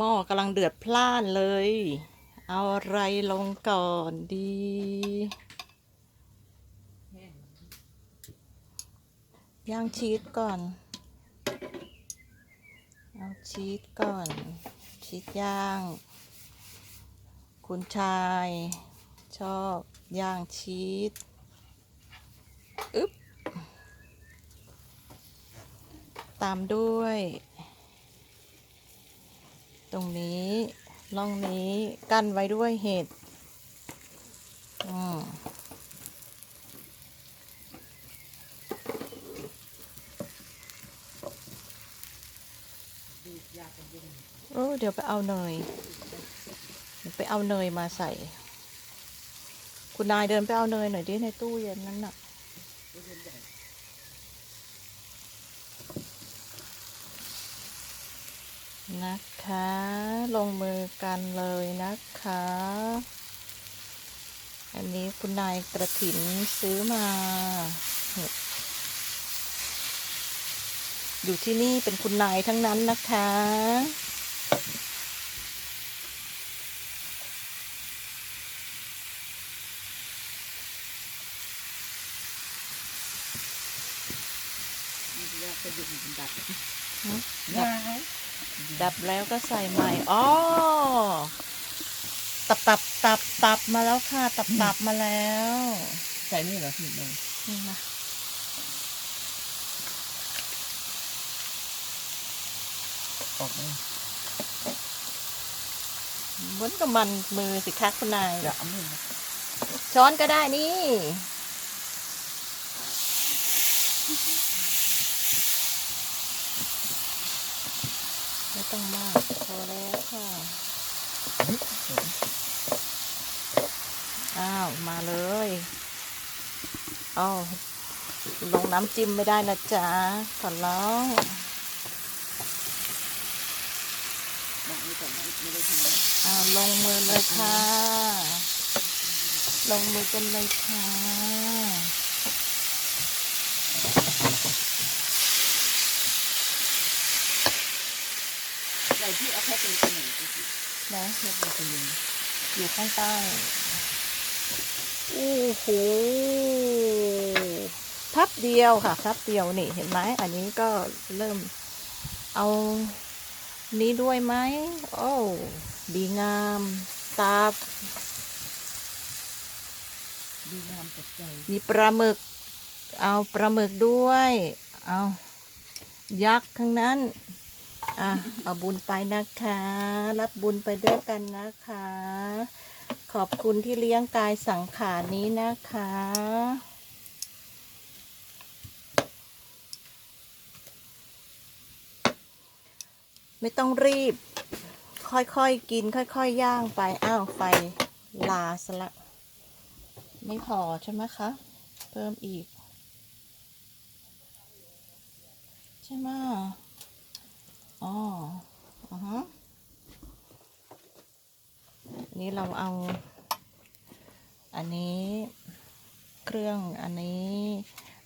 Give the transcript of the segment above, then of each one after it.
หม้อกำลังเดือดพล่านเลย เอาอะไรลงก่อนดี ย่างชีสก่อน เอาชีสก่อน ชีสย่าง คุณชาย ชอบย่างชีสอึ๊บ ตามด้วย ตรงนี้ร่องนี้กั้นไว้ด้วยเห็ดอืมโอ้เดี๋ยวไปเอาเนยไปเอาเนยมาใส่ คุณนายเดินไปเอาเนยหน่อยดิในตู้เย็นนั้นน่ะ นะคะ ลงมือกันเลยนะคะ อันนี้คุณนายกระถินซื้อมาเนี่ยอยู่ที่นี่เป็นคุณนายทั้งนั้นนะคะดับ ดับแล้วก็ใส่ใหม่อ๋อตับตับตับตับมาแล้วค่ะ ตับตับมาแล้ว ใส่นี่เหรอพี่น้องนี่นะออกไหมบนกับมันมือสิคะคุณนายอย่าเอามือนะช้อนก็ได้นี่ ไม่ต้องมากพอแล้วค่ะอ้าว มาเลยอ้าวลงน้ำจิ้มไม่ได้นะจ๊ะขอร้องบอกนี่ก่อนนะไม่ได้ทิ้งนะอ้าวลงมือเลยค่ะ ลงมือกันเลยค่ะ ใส่ที่เอาแพ็คเป็นตัวหนึ่งก็คือนะแพ็คเป็นตัวหนึ่งอยู่ข้างใต้โอ้โหพับเดียวค่ะพับเดียวนี่เห็นไหมอันนี้ก็เริ่มเอานี้ด้วยไหมโอ้ดีงามตับดีงามจัดใจมีปลาหมึก เอาปลาหมึกด้วย เอายักษ์ข้างนั้น อะเอาบุญไปนะคะ รับบุญไปด้วยกันนะคะ ขอบคุณที่เลี้ยงกายสังขารนี้นะคะไม่ต้องรีบ ค่อยๆกิน ค่อยๆย่างไป อ้าว ไฟลาซะละ ไม่พอใช่ไหมคะ เพิ่มอีก ใช่ไหม อ๋ออือฮะนี้เราเอา อันนี้เครื่องอันนี้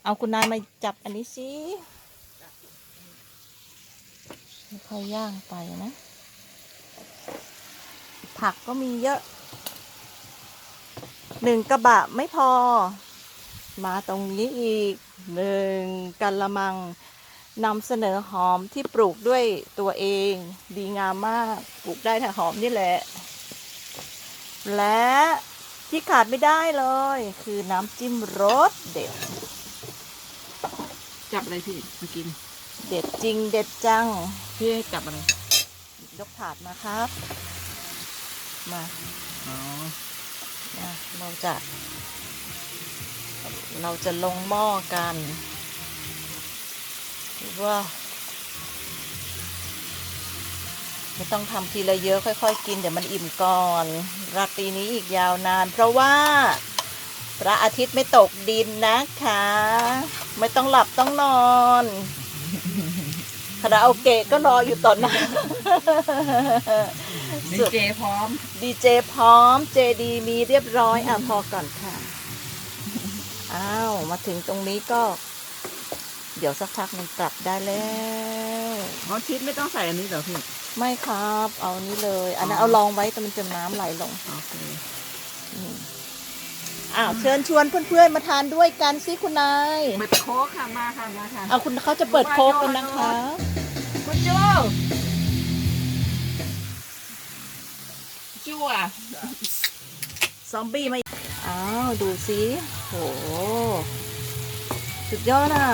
เอาคุณนายมาจับอันนี้สิค่อยย่างไปนะ ผักก็มีเยอะหนึ่งกระบะไม่พอ มาตรงนี้อีกหนึ่งกะละมัง นำเสนอหอมที่ปลูกด้วยตัวเอง ดีงามมากปลูกได้แต่หอมนี่แหละ และที่ขาดไม่ได้เลย คือน้ำจิ้มรสเด็ด จับอะไรพี่มากิน เด็ดจริงเด็ดจัง พี่ให้จับอะไร ยกถาดมาครับ มาอ๋อนะเราจะ เราจะลงหม้อกัน ว่าไม่ต้องทำทีละเยอะค่อย ๆ กินเดี๋ยวมันอิ่มก่อนราตรีนี้อีกยาวนาน เพราะว่าพระอาทิตย์ไม่ตกดินนะคะ ไม่ต้องหลับต้องนอนคาราโอเกะก็รออยู่ตอนนั้นดีเจพร้อม ดีเจพร้อม เจดีมีเรียบร้อย อะพอก่อนค่ะ อ้าว มาถึงตรงนี้ก็ เดี๋ยวสักพักมันปรับได้แล้วอ๋อชีสไม่ต้องใส่อันนี้เหรอพี่ ไม่ครับ เอานี้เลย อันนั้นอ๋อเอาลองไว้แต่มันจะน้ำไหลลงโอเคอืมอ้าวเชิญชวนเพื่อนๆมาทานด้วยกันสิคุณนายเปิดโค้กค่ะมาค่ะมาค่ะเอาคุณเขาจะเปิดโค้กกันนะคะ คุณโจจั่วซอมบี้มาอ้าว ดูสิโห สุดยอดอะ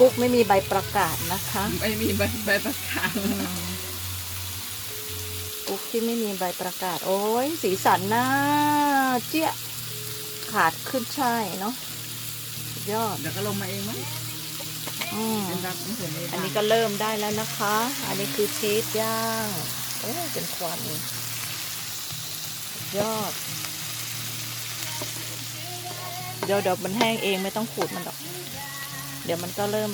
กุ๊กไม่มีใบประกาศนะคะ ไม่มีใบใบประกาศกุ๊กที่ไม่มีใบประกาศ โอ้ยสีสันน่าเจี๊ยะขาดขึ้นใช่เนาะสุดยอดเดี๋ยวก็ลงมาเองมั้งอืมเป็นรับไม่เสร็จเลยอันนี้ก็เริ่มได้แล้วนะคะ อันนี้คือชีสย่างโอ้ยเป็นควันสุดยอด เดี๋ยวเดี๋ยวมันแห้งเองไม่ต้องขูดมันหรอกเดี๋ยวมันก็เริ่ม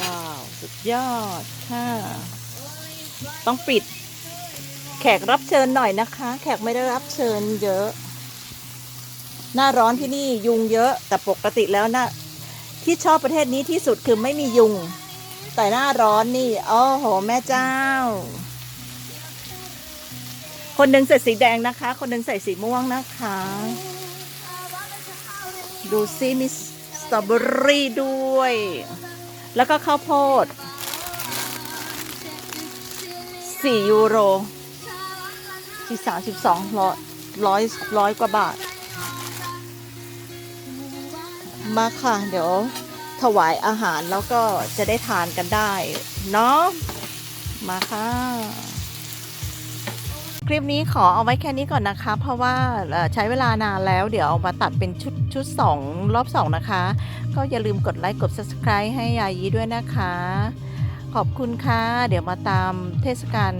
ว้าว สุดยอดค่ะ ต้องปิด แขกรับเชิญหน่อยนะคะ แขกไม่ได้รับเชิญเยอะ หน้าร้อนที่นี่ยุงเยอะ แต่ปกติแล้วนะที่ชอบประเทศนี้ที่สุดคือไม่มียุง แต่หน้าร้อนนี่โอ้โห แม่เจ้า คนหนึ่งใส่สีแดงนะคะ คนหนึ่งใส่สีม่วงนะคะ ดูซิมีสตรอเบอรี่ด้วย แล้วก็ข้าวโพดสี่ยูโรที่สามสิบสองร้อยร้อยร้อยกว่าบาท มาค่ะ เดี๋ยวถวายอาหารแล้วก็จะได้ทานกันได้ เนาะมาค่ะ คลิปนี้ขอเอาไว้แค่นี้ก่อนนะคะ เพราะว่าใช้เวลานานแล้วเดี๋ยวเอามาตัดเป็นชุดชุดสองรอบสองนะคะ ก็อย่าลืมกดไลค์กด subscribe ให้ยายีด้วยนะคะ ขอบคุณค่ะ เดี๋ยวมาตามเทศกาล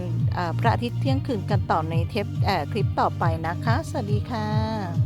พระอาทิตย์เที่ยงคืนกันต่อในเทปคลิปต่อไปนะคะ สวัสดีค่ะ